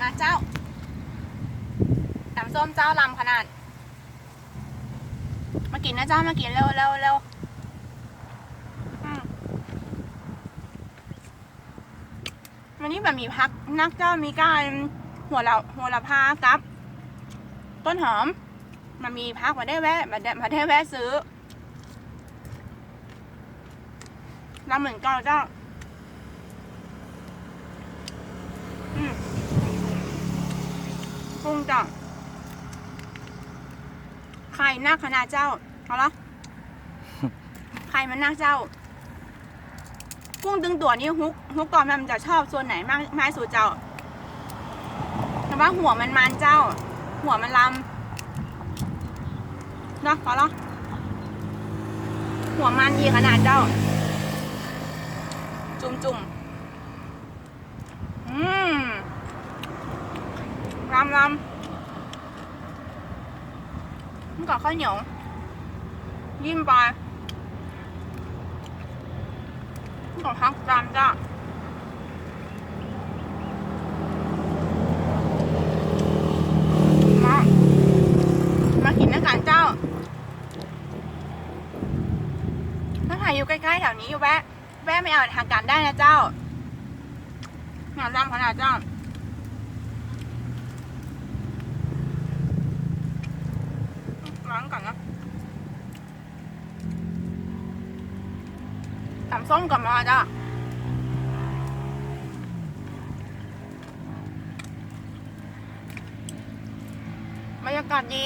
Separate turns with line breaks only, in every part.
มาเจ้าตำส้มเจ้าลำขนาด มากินนะเจ้ามากินเร็วเร็วเร็วมวันนี้แบบมีพักนักเจ้ามีการหัวเราหัวละพากับ ต้นหอม มันมีพักมาได้แวะมาได้มาได้แวะซื้อลำเหมือนกันเจ้า อืมปรุง จ้ะไข่หน้าคณะเจ้าเอาละไข่มันหน้าเจ้า กุ้งตึงตัวนี่ฮุกฮุกก่อนมันจะชอบส่วนไหนมากมากที่สุดเจ้าแต่ว่าหัวมันมันเจ้า หัวมันลำเนาะพอละหัวมันดีขนาดเจ้า จุ่มจุ่มๆอืม ลำลำมันกับข้าวเหนียว ยิ้มไปมันกับพักจามจ้ามามากินด้วยกันเจ้า ถ้าใครอยู่ใกล้ๆแถวนี้อยู่แวะ แวะไม่เอาทางการได้นะเจ้าหนาดำขนาดเจ้า ล้างก่อนนะตำ ส้มก่อนมาจ้าบรรยากาศดี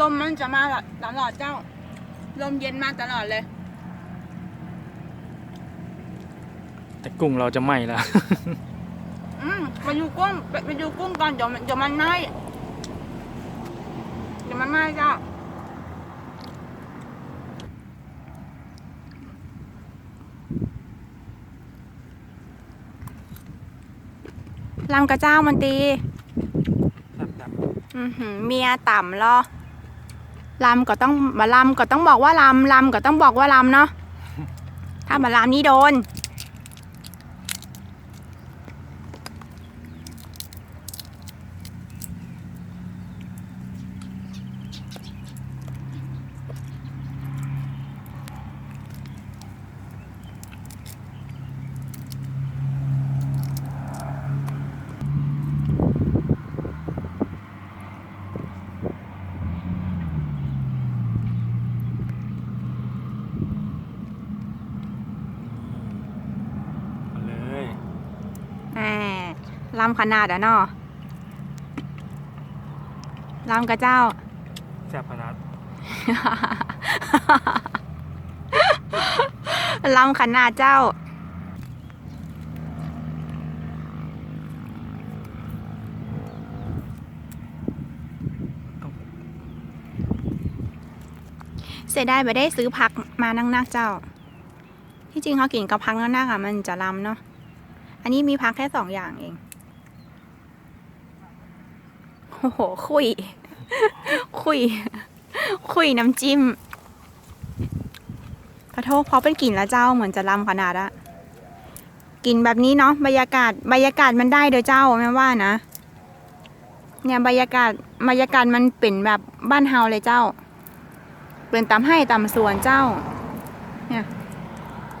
ลมมันจะมาตลอดเจ้า ลมเย็นมากตลอดเลย
แต่กุ้งเราจะไหม้แล้ว
อืมไปดูกุ้งไปไปดูกุ้งก่อนเดี๋ยวมันเดี๋ยวมันไหม้เดี๋ยวมันไหม้เจ้า ลำกระเจ้ามันตีอือหือเมียต่ำเหรอลำก็ต้องมาลำก็ต้องบอกว่าลำลำก็ต้องบอกว่าลำเนาะถ้ามาลำนี่โดน
เอาเลย
แหม ลำขนาดอะเนาะลำกระเจ้า
แซ่บขนาด
ลำขนาดเจ้าเสียดายไปได้ซื้อผักมานั่งนักๆเจ้า ที่จริงเขากินกับพักนักๆอะมันจะลำเนาะ อันนี้มีพักแค่สองอย่างเอง โอ้โห คุย คุย คุยน้ำจิ้ม ขอโทษเพราะเป็นกลิ่นแล้วเจ้าเหมือนจะลำขนาดอะกลิ่นแบบนี้เนาะบรรยากาศบรรยากาศมันได้โดยเจ้าแม่ว่านะ เนี่ยบรรยากาศบรรยากาศมันเป็นแบบบ้านเฮาเลยเจ้า เป็นตามให้ตามสวนเจ้า เนี่ย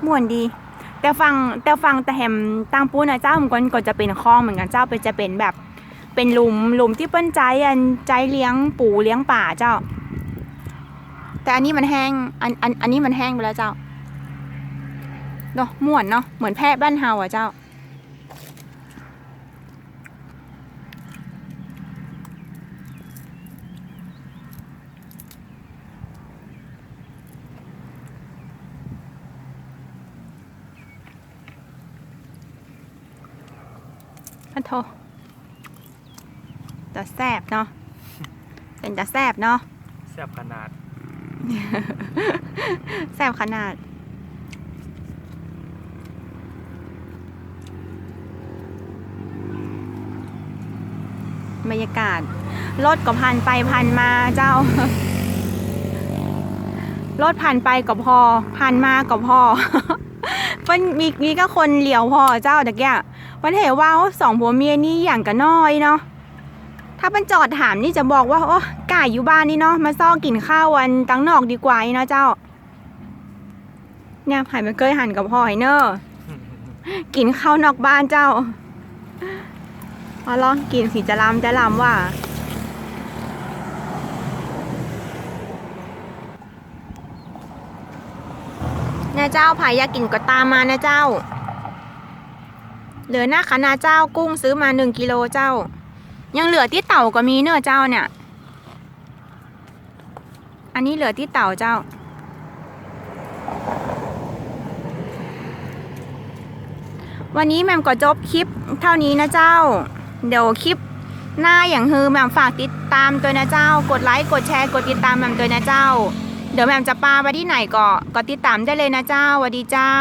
ม่วนดีแต่ฟังแต่ฟังแต่แหมตังปูนะเจ้ามันก็จะเป็นคลองเหมือนกันเจ้าเป็นจะเป็นแบบ เป็นหลุมหลุมที่เปิ้นใจอันใจเลี้ยงปูเลี้ยงป่าเจ้า แต่อันนี้มันแห้งอันอันอันนี้มันแห้งไปแล้วเจ้าเนาะม่วนเนาะเหมือนแพะบ้านเฮาอะเจ้าพันโท แต่แซบเนาะเป็นแต่แซบเนาะ
แซ่บขนาด
แซบขนาด บรรยากาศรถก็ผ่านไปผ่านมาเจ้ารถผ่านไปก็พอผ่านมาก็พอเพิ่นมีมีก็คนเหลียวพอเจ้าตะเกียวันเหว่าสองผัวเมียนี่อย่างกันน้อยเนาะ ถ้าเป็นจอดถามนี่จะบอกว่าโอ้กายอยู่บ้านนี่เนาะมาซ่อกินข้าววันตังนอกดีกว่าอีเนาะเจ้า เนี่ยไผ่มันเคยหันกับพ่อไฮเนอร์กินข้าวนอกบ้านเจ้าเอาลองกินสีจะลำจะลำว่านะเจ้าไผ่อยากกินก็ตามมานะเจ้า เหลือหน้าคณะเจ้ากุ้งซื้อมาหนึ่งกิโลเจ้า ยังเหลือที่เต่าก็มีเนื้อะเจ้าเนี่ย อันนี้เหลือที่เต่าเจ้า วันนี้แมมก็จบคลิปเท่านี้นะเจ้า เดี๋ยวคลิปหน้าอย่างฮือแมมฝากติดตามตัวนะเจ้า กดไลค์กดแชร์กดติดตามแมมตัวนะเจ้า เดี๋ยวแมมจะปาไปที่ไหนก็ก็ติดตามได้เลยนะเจ้าสวัสดีเจ้า